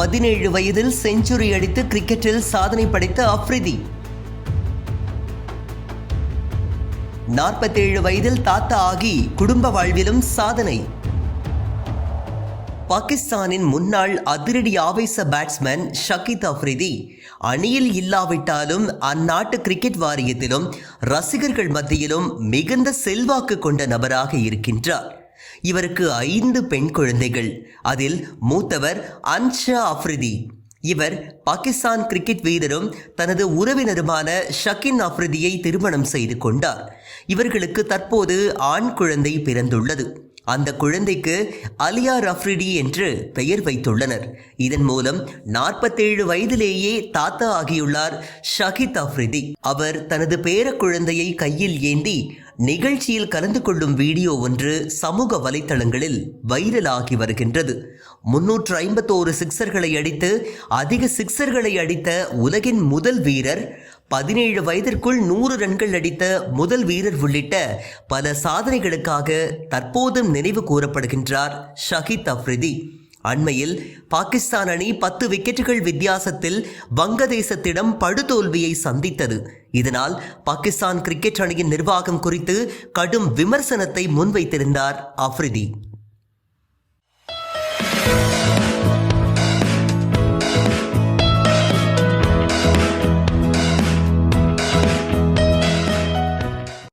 பதினேழு வயதில் செஞ்சுரி அடித்து கிரிக்கெட்டில் சாதனை படைத்த அப்ரிதி நாற்பத்தேழு வயதில் தாத்தா ஆகி குடும்ப வாழ்விலும் சாதனை. பாகிஸ்தானின் முன்னாள் அதிரடி ஆவேச பேட்ஸ்மேன் ஷகித் அஃப்ரிதி அணியில் இல்லாவிட்டாலும் அந்நாட்டு கிரிக்கெட் வாரியத்திலும் ரசிகர்கள் மத்தியிலும் மிகுந்த செல்வாக்கு கொண்ட நபராக இருக்கின்றார். இவருக்கு ஐந்து பெண் குழந்தைகள். அதில் மூத்தவர் அன்ஷா அஃப்ரிதி இவர் பாகிஸ்தான் கிரிக்கெட் வீரரும் தனது உறவினருமான ஷகின் அஃப்ரிதியை திருமணம் செய்து கொண்டார். இவர்களுக்கு தற்போது ஆண் குழந்தை பிறந்துள்ளது. அந்த குழந்தைக்கு அலியா ரஃப்ரிடி என்று பெயர் வைத்துள்ளனர். இதன் மூலம் நாற்பத்தேழு வயதிலேயே தாத்தா ஆகியுள்ளார் ஷஹித் அஃப்ரிதி அவர் தனது பேர குழந்தையை கையில் ஏந்தி நிகழ்ச்சியில் கலந்து கொள்ளும் வீடியோ ஒன்று சமூக வலைத்தளங்களில் வைரலாகி வருகின்றது. முன்னூற்று ஐம்பத்தோரு சிக்சர்களை அடித்து அதிக சிக்சர்களை அடித்த உலகின் முதல் வீரர் பதினேழு வயதிற்குள் நூறு ரன்கள் அடித்த முதல் வீரர் உள்ளிட்ட பல சாதனைகளுக்காக தற்போதும் நினைவு கூறப்படுகின்றார் ஷஹித் அஃப்ரிதி. அண்மையில் பாகிஸ்தான் அணி பத்து விக்கெட்டுகள் வித்தியாசத்தில் வங்கதேசத்திடம் படுதோல்வியை சந்தித்தது. இதனால் பாகிஸ்தான் கிரிக்கெட் அணியின் நிர்வாகம் குறித்து கடும் விமர்சனத்தை முன்வைத்திருந்தார் அஃப்ரிதி